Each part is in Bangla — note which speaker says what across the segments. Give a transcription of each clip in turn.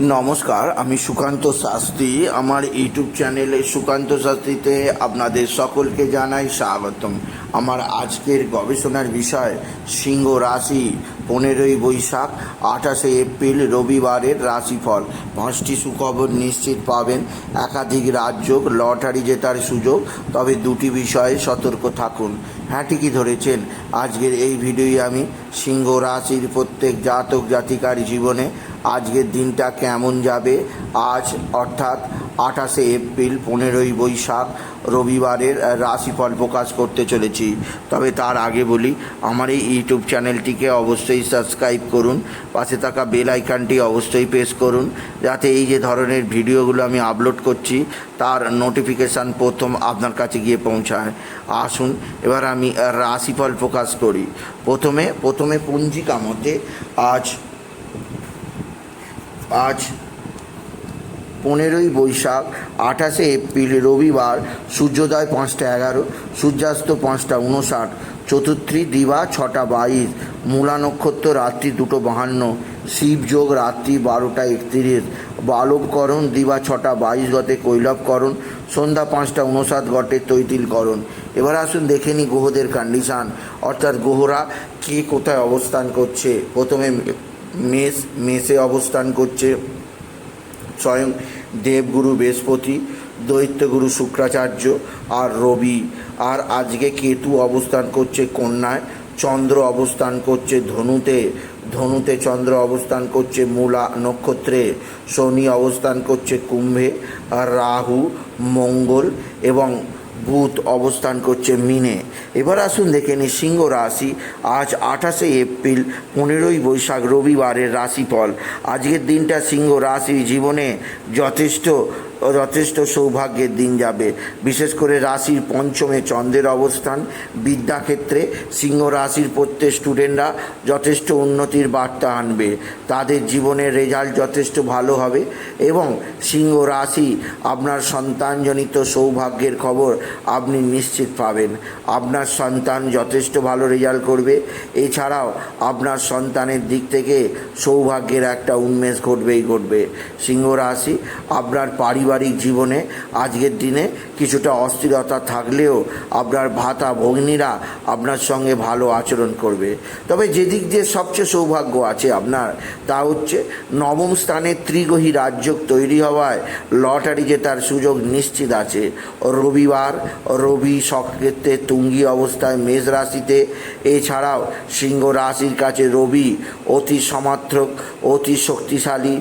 Speaker 1: নমস্কার, আমি সুকান্ত শাস্ত্রী। আমার ইউটিউব চ্যানেলে সুকান্ত শাস্ত্রীতে আপনাদের সকলকে জানাই স্বাগতম। আমার আজকের গবেষণার বিষয়, সিংহ রাশি, পনেরোই বৈশাখ, আঠাশে এপ্রিল, রবিবারের রাশিফল। পাঁচটি সুখবর নিশ্চিত পাবেন। একাধিক রাজ্য লটারি জেতার সুযোগ, তবে দুটি বিষয়ে সতর্ক থাকুন। হ্যাঁ ঠিকই ধরেছেন? আজকের এই ভিডিওই আমি সিংহ রাশির প্রত্যেক জাতক জাতিকার জীবনে আজকের দিনটা কেমন যাবে? আজ, অর্থাৎ আঠাশে এপ্রিল, পনেরোই বৈশাখ, রবিবারের রাশিফল প্রকাশ করতে চলেছি। তবে তার আগে বলি, আমার এই ইউটিউব চ্যানেলটিকে অবশ্যই সাবস্ক্রাইব করুন, পাশে থাকা বেল আইকনটি অবশ্যই প্রেস করুন, যাতে এই যে ধরনের ভিডিওগুলো আমি আপলোড করছি, তার নোটিফিকেশান প্রথম আপনার কাছে গিয়ে পৌঁছায়। আসুন, এবার আমি রাশিফল প্রকাশ করি। প্রথমে প্রথমে পঞ্জিকা মতে আজ আজ পনেরোই বৈশাখ, আঠাশে এপ্রিল, রবিবার, সূর্যোদয় পাঁচটা এগারো, সূর্যাস্ত পাঁচটা উনষাট চতুর্থী দিবা ছটা বাইশ, মূলা নক্ষত্র রাত্রি দুটো বাহান্ন শিবযোগ রাত্রি বারোটা একত্রিশ, বালবকরণ দিবা ছটা বাইশ গতে কৈলবকরণ, সন্ধ্যা পাঁচটা উনষাট গটে তৈতিলকরণ। এবার আসুন দেখে নিই গ্রহদের কন্ডিশান অর্থাৎ গ্রহরা কে কোথায় অবস্থান করছে। প্রথমে মেষ, মেষে অবস্থান করছে। স্বয়ং দেবগুরু বৃহস্পতি, দৈত্যগুরু শুক্রাচার্য আর রবি। আর আজকে কেতু অবস্থান করছে কন্যায়, চন্দ্র অবস্থান করছে ধনুতে। ধনুতে চন্দ্র অবস্থান করছে মূলা নক্ষত্রে। শনি অবস্থান করছে কুম্ভে। রাহু মঙ্গল এবং বুধ অবস্থান করছে মিনে। এবার আসুন দেখে নিই সিংহ রাশি। আজ আঠাশে এপ্রিল, পনেরোই বৈশাখ, রবিবারের রাশিফল। আজকের দিনটা সিংহ রাশি জীবনে যথেষ্ট যথেষ্ট সৌভাগ্যের দিন যাবে। বিশেষ করে রাশির পঞ্চমে চন্দ্রের অবস্থান। বিদ্যাক্ষেত্রে সিংহ রাশির প্রত্যেক স্টুডেন্টরা যথেষ্ট উন্নতির বার্তা আনবে। তাদের জীবনের রেজাল্ট যথেষ্ট ভালো হবে এবং সিংহ রাশি আপনার সন্তানজনিত সৌভাগ্যের খবর আপনি নিশ্চিত পাবেন। আপনার সন্তান যথেষ্ট ভালো রেজাল্ট করবে। এছাড়াও আপনার সন্তানের দিক থেকে সৌভাগ্যের একটা উন্মেষ ঘটবেই ঘটবে। সিংহ রাশি আপনার পারিবারিক জীবনে আজকের দিনে কিছুটা অস্থিরতা থাকলেও আপনার ভাতা ভগ্নীরা আপনার সঙ্গে ভালো আচরণ করবে। তবে যেদিক দিয়ে সবচেয়ে সৌভাগ্য আছে আপনার, তা হচ্ছে নবম স্থানে ত্রিগ্রহী রাজ্য তৈরি হওয়ায় লটারি জেতার সুযোগ নিশ্চিত আছে। রবিবার রবি সক্ষেত্রে তুঙ্গি অবস্থায় মেষ রাশিতে, এছাড়াও সিংহ রাশির কাছে রবি অতি সমাত্রক অতি শক্তিশালী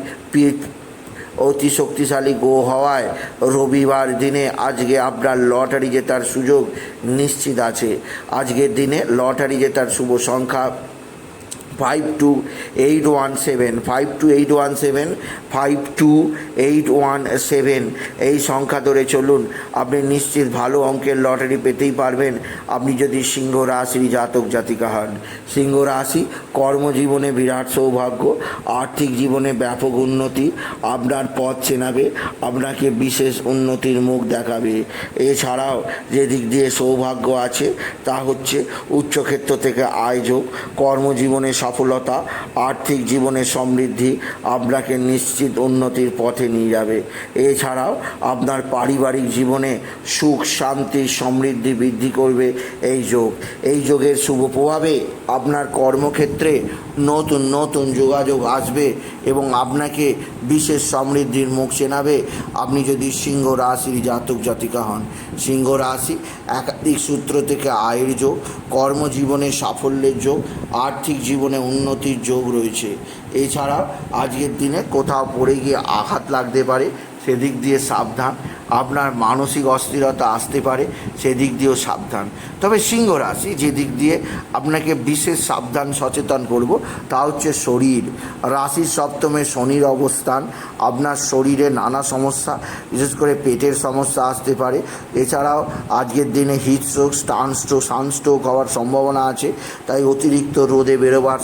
Speaker 1: অতি শক্তিশালী গো হওয়ায় রবিবার দিনে আজকে আপনার লটারি জেতার সুযোগ নিশ্চিত আছে। আজকের দিনে লটারি জেতার শুভ সংখ্যা five two eight one seven five two eight one seven five two eight one seven এই সংখ্যা ধরে চলুন। আপনি নিশ্চিত ভালো অঙ্কের লটারি পেতেই পারবেন। আপনি যদি সিংহ রাশির জাতক জাতিকা হন, সিংহ রাশি কর্মজীবনে বিরাট সৌভাগ্য, আর্থিক জীবনে ব্যাপক উন্নতি, আপনার পথ চেনাবে, আপনাকে বিশেষ উন্নতির মুখ দেখাবে। এছাড়াও যে দিক দিয়ে সৌভাগ্য আছে, তা হচ্ছে উচ্চক্ষেত্র থেকে আয়োজক কর্মজীবনে সফলতা, আর্থিক জীবনে সমৃদ্ধি আপনাকে নিশ্চিত উন্নতির পথে নিয়ে যাবে। এছাড়াও আপনার পারিবারিক জীবনে সুখ, শান্তি, সমৃদ্ধি বৃদ্ধি করবে এই যোগ। এই যোগের শুভ প্রভাবে আপনার কর্মক্ষেত্রে নতুন নতুন যোগাযোগ আসবে এবং আপনাকে বিশেষ সমৃদ্ধির মুখ চেনাবে। আপনি যদি সিংহ রাশির জাতক, জাতিকা হন, সিংহ রাশি একাধিক সূত্র থেকে আয়ের যোগ, কর্মজীবনে সাফল্যের যোগ, আর্থিক জীবনে উন্নতির যোগ রয়েছে। এছাড়া আজকের দিনে কোথাও পড়ে গিয়ে আঘাত লাগতে পারে। সেদিক দিয়ে সাবধান। আপনার মানসিক অস্থিরতা আসতে পারে, সেদিক দিয়েও সাবধান। তবে সিংহ রাশি যে দিক দিয়ে আপনাকে বিশেষ সাবধান, সচেতন করব, তা হচ্ছে শরীর। রাশির সপ্তমে শনির অবস্থান, আপনার শরীরে নানা সমস্যা, বিশেষ করে পেটের সমস্যা আসতে পারে। এছাড়াও আজকের দিনে heat stroke stun stroke sunstroke হওয়ার সম্ভাবনা আছে, তাই অতিরিক্ত রোদে বেরোবার,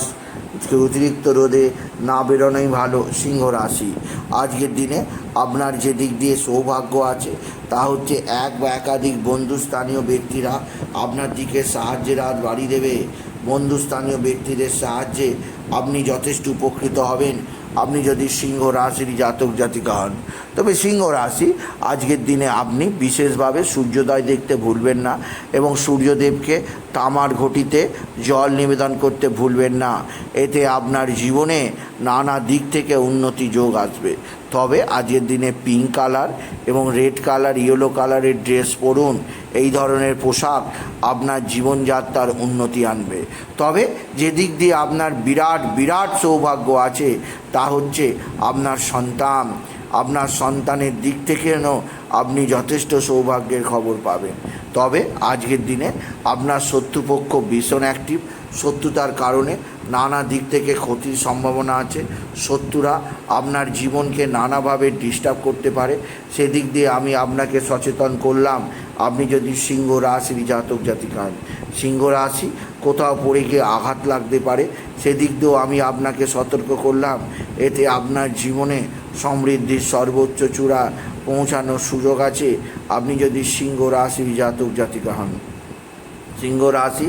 Speaker 1: অতিরিক্ত রোদে না বেরোনোই ভালো সিংহ রাশি। আজকের দিনে আপনার যে দিক দিয়ে সৌভাগ্য আছে, তা হচ্ছে এক বা একাধিক বন্ধুস্থানীয় ব্যক্তিরা আপনার দিকে সাহায্যের হাত বাড়িয়ে দেবে। বন্ধুস্থানীয় ব্যক্তিদের সাহায্যে আপনি যথেষ্ট উপকৃত হবেন। আপনি যদি সিংহ রাশির জাতক জাতিকা হন, তবে সিংহ রাশি আজকের দিনে আপনি বিশেষভাবে সূর্যোদয় দেখতে ভুলবেন না এবং সূর্যদেবকে তামার ঘটিতে জল নিবেদন করতে ভুলবেন না। এতে আপনার জীবনে নানা দিক থেকে উন্নতি যোগ আসবে। তবে আজকের দিনে পিঙ্ক কালার এবং রেড কালার ইয়েলো কালারের ড্রেস পরুন। এই ধরনের পোশাক আপনার জীবনযাত্রার উন্নতি আনবে। তবে যে দিক দিয়ে আপনার বিরাট বিরাট সৌভাগ্য আছে, তা হচ্ছে আপনার সন্তান। আপনার সন্তানের দিক থেকেও আপনি যথেষ্ট সৌভাগ্যের খবর পাবেন। তবে আজকের দিনে আপনার শত্রুপক্ষ ভীষণ অ্যাক্টিভ শত্রুতার কারণে নানা দিক থেকে ক্ষতির সম্ভাবনা আছে। শত্রুরা আপনার জীবনকে নানাভাবে ডিস্টার্ব করতে পারে। সেদিক দিয়ে আমি আপনাকে সচেতন করলাম। আপনি যদি সিংহ রাশির জাতক জাতিকা হন সিংহ রাশি কোথাও পড়ে গিয়ে আঘাত লাগতে পারে, সেদিক দিয়েও আমি আপনাকে সতর্ক করলাম। এতে আপনার জীবনে সমৃদ্ধির সর্বোচ্চ চূড়া পৌঁছানোর সুযোগ আছে। আপনি যদি সিংহ রাশির জাতক জাতিকা হন, সিংহ রাশি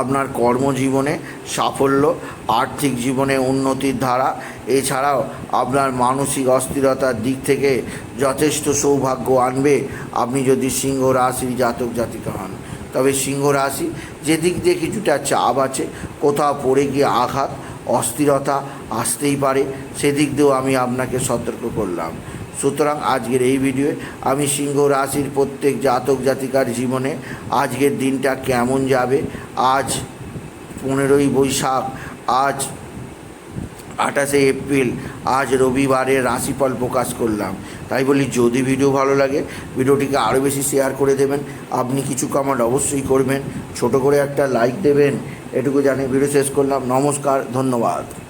Speaker 1: আপনার কর্মজীবনে সাফল্য, আর্থিক জীবনে উন্নতির ধারা। এছাড়াও আপনার মানসিক অস্থিরতার দিক থেকে যথেষ্ট সৌভাগ্য আনবে আপনি যদি সিংহ রাশির জাতক জাতিকা হন। তবে সিংহ রাশি যেদিক দিয়ে কিছুটা চাপ আছে, কোথাও পড়ে গিয়ে আঘাত, অস্থিরতা আসতেই পারে, সেদিক দিয়েও আমি আপনাকে সতর্ক করলাম। সুতরাং আজকের এই ভিডিওয়ে আমি সিংহ রাশির প্রত্যেক জাতক জাতিকার জীবনে আজকের দিনটা কেমন যাবে, আজ পনেরোই বৈশাখ, আজ আঠাশে এপ্রিল, আজ রবিবারের রাশিফল প্রকাশ করলাম। তাই বলি, যদি ভিডিও ভালো লাগে, ভিডিওটিকে আরও বেশি শেয়ার করে দেবেন। আপনি কিছু কমেন্ট অবশ্যই করবেন। ছোট করে একটা লাইক দেবেন। এটুকু জানিয়ে ভিডিও শেষ করলাম। নমস্কার, ধন্যবাদ।